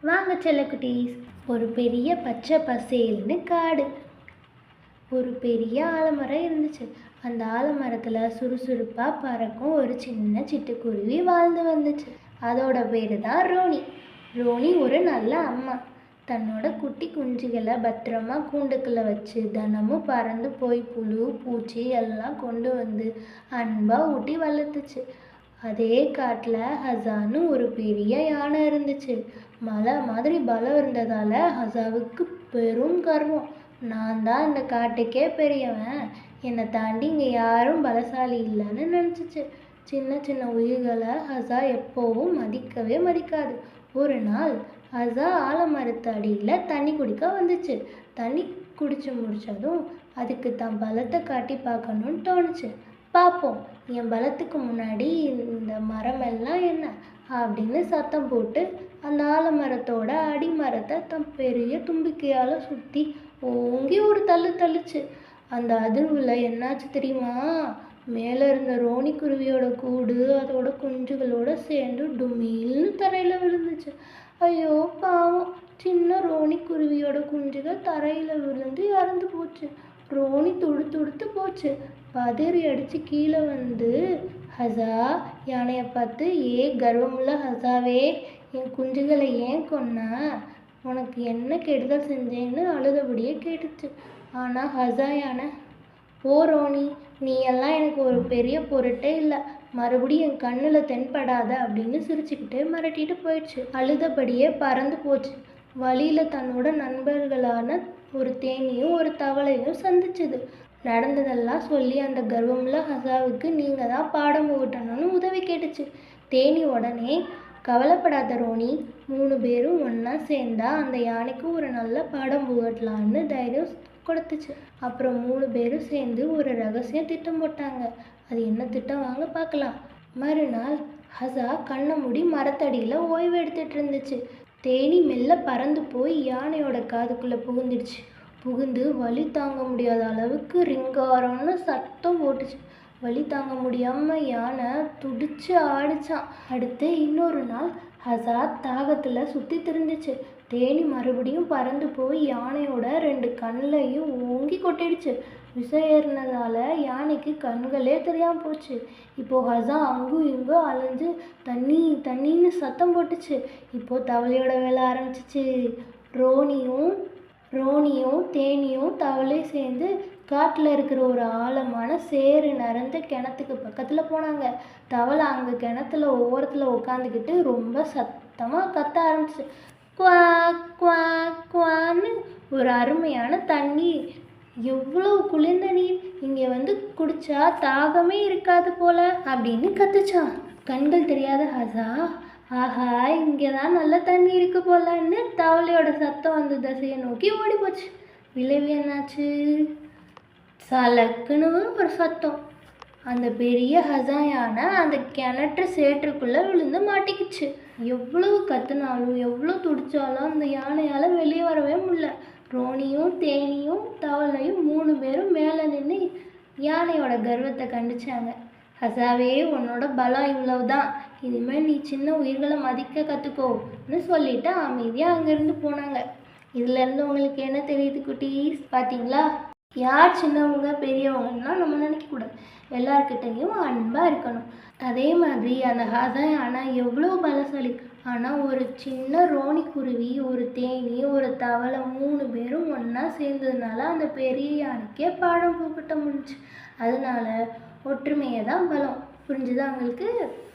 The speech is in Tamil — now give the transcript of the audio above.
வாங்க செல்லக்குட்டீஸ் ஒரு பெரிய பச்சை பசேல்னு காடு. ஒரு பெரிய ஆலமரம் இருந்துச்சு. அந்த ஆலமரத்தில் சுறுசுறுப்பாக பறக்கும் ஒரு சின்ன சிட்டுக்குருவி வாழ்ந்து வந்துச்சு. அதோட பேர் தான் ரோனி ரோனி ஒரு நல்ல அம்மா. தன்னோட குட்டி குஞ்சுகளை பத்திரமா கூண்டுக்குள்ளே வச்சு தினமும் பறந்து போய் புழு பூச்சி எல்லாம் கொண்டு வந்து அன்பாக ஊட்டி வளர்த்துச்சு. அதே காட்டில் ஹசான்னு ஒரு பெரிய யானை இருந்துச்சு. மலை மாதிரி பலம் இருந்ததால் ஹசாவுக்கு பெரும் கர்வம். நான் தான் இந்த காட்டுக்கே பெரியவன். என்னை தாண்டி இங்கே யாரும் பலசாலி இல்லைன்னு நினச்சிச்சு. சின்ன சின்ன உயிர்களை ஹசா எப்போவும் மதிக்கவே மதிக்காது. ஒரு நாள் ஹசா ஆலமரத்து அடியில் தண்ணி குடிக்க வந்துச்சு. தண்ணி குடிச்சு முடிச்சதும் அதுக்கு தான் பலத்தை காட்டி பார்க்கணும்னு தோணுச்சு. பார்ப்போம். என் பலத்துக்கு முன்னாடி இந்த மரம் எல்லாம் என்ன அப்படின்னு சத்தம் போட்டு அந்த ஆலமரத்தோட அடிமரத்தை தன் பெரிய தும்பிக்கையால் சுற்றி ஓங்கி ஒரு தள்ளு தள்ளுச்சு. அந்த அதிர்வில் என்னாச்சு தெரியுமா? மேலே இருந்த ரோனிக்குருவியோட கூடு அதோட குஞ்சுகளோட சேர்ந்து டுமீல்னு தரையில் விழுந்துச்சு. ஐயோ பாவம். சின்ன ரோனிக்குருவியோட குஞ்சுகள் தரையில் விழுந்து இறந்து போச்சு. ரோனி துடு துடுத்து போச்சு. பதறி அடித்து கீழே வந்து ஹசா யானையை பார்த்து ஏ கர்வமுள்ள ஹசாவே என் குஞ்சுகளை ஏன் கொன்ன? உனக்கு என்ன கெடுதல் செஞ்சேன்னு அழுதபடியே கேட்டுச்சு. ஆனால் ஹசா யானை ஓ ரோனி நீ எல்லாம் எனக்கு ஒரு பெரிய பொருட்டே இல்லை. மறுபடியும் என் கண்ணில் தென்படாத அப்படின்னு சிரிச்சுக்கிட்டே மிரட்டிட்டு போயிடுச்சு. அழுதபடியே பறந்து போச்சு. வழியில் தன்னோட நண்பர்களான ஒரு தேனியும் ஒரு தவளையும் சந்திச்சுது. நடந்ததெல்லாம் சொல்லி அந்த கர்வமுள்ள ஹசாவுக்கு நீங்கள் தான் பாடம் புகட்டணும்னு உதவி கேட்டுச்சு. தேனி உடனே கவலைப்படாத ரோனி மூணு பேரும் ஒன்றா சேர்ந்தா அந்த யானைக்கு ஒரு நல்ல பாடம் புகட்டலான்னு தைரியம் கொடுத்துச்சு. அப்புறம் மூணு பேரும் சேர்ந்து ஒரு ரகசிய திட்டம் போட்டாங்க. அது என்ன திட்டம்? வாங்க பார்க்கலாம். மறுநாள் ஹசா கண்ணை மூடி மரத்தடியில் ஓய்வு எடுத்துட்டு இருந்துச்சு. தேனி மெல்ல பறந்து போய் யானையோட காதுக்குள்ளே புகுந்துடுச்சு. புகுந்து வலி தாங்க முடியாத அளவுக்கு ரிங்காரம்னு சத்தம் போட்டுச்சு. வலி தாங்க முடியாமல் யானை துடிச்சு ஆடிச்சான். அடுத்து இன்னொரு நாள் ஹசாத் தாகத்தில் சுற்றி திரிஞ்சிச்சு. தேனி மறுபடியும் பறந்து போய் யானையோட ரெண்டு கண்ணையும் ஓங்கி கொட்டிடுச்சு. விஷம் ஏறினதால யானைக்கு கண்களே தெரியாமல் போச்சு. இப்போது ஹசா அங்கும் இங்கும் அலைஞ்சு தண்ணி தண்ணின்னு சத்தம் போட்டுச்சு. இப்போது தவளையோட வேலை ஆரம்பிச்சிச்சு. ரோனியும் ரோனியும் தேனியும் தவளையும் சேர்ந்து காட்டில் இருக்கிற ஒரு ஆழமான சேறு நிறைந்த கிணத்துக்கு பக்கத்தில் போனாங்க. தவளை அங்கே கிணத்துல ஓரத்தில் உட்காந்துக்கிட்டு ரொம்ப சத்தமாக கத்த ஆரம்பிச்சு. குவா குவா குவான்னு ஒரு அருமையான தண்ணி எவ்வளோ குளிர்ந்த நீர் இங்கே வந்து குடிச்சா தாகமே இருக்காது போல அப்படின்னு கத்துச்சான் கண்கள் தெரியாத ஹசா ஆஹா இங்கே தான் நல்ல தண்ணி இருக்கு போலன்னு தவளையோட சத்தம் அந்த திசையை நோக்கி ஓடி போச்சு விளைவு என்னாச்சு? சலக்குன்னு ஒரு சத்தம். அந்த பெரிய ஹசாயான அந்த கிணற்று சேற்றுக்குள்ளே விழுந்து மாட்டிக்கிச்சு. எவ்வளவு கத்துனாலும் எவ்வளோ துடிச்சாலும் அந்த யானையால் வெளியே வரவே முடியல. ரோனியும் தேனியும் தவளையும் மூணு பேரும் மேலே நின்று யானையோட கர்வத்தை கண்டிச்சாங்க. ஹசாவே உன்னோட பலம் இவ்வளவுதான். இனிமேல் நீ சின்ன உயிர்களை மதிக்க கற்றுக்கோன்னு சொல்லிட்டு அமைதியாக அங்கேருந்து போனாங்க. இதுலேருந்து உங்களுக்கு என்ன தெரியுது குட்டீஸ்? பார்த்தீங்களா யார் சின்னவங்க பெரியவங்கன்னா நம்ம நினைக்கக்கூடாது எல்லார்கிட்டையும் அன்பாக இருக்கணும். அதே மாதிரி அந்த ஹசன் ஆனால் எவ்வளோ பலசாலி. ஆனால் ஒரு சின்ன ரோனி குருவி ஒரு தேனி ஒரு தவளை மூணு பேரும் ஒன்றா சேர்ந்ததுனால அந்த பெரிய யானைக்கே பாடம் புகட்ட முடிஞ்சுச்சு அதனால ஒற்றுமையை தான் பலம். புரிஞ்சுதா உங்களுக்கு?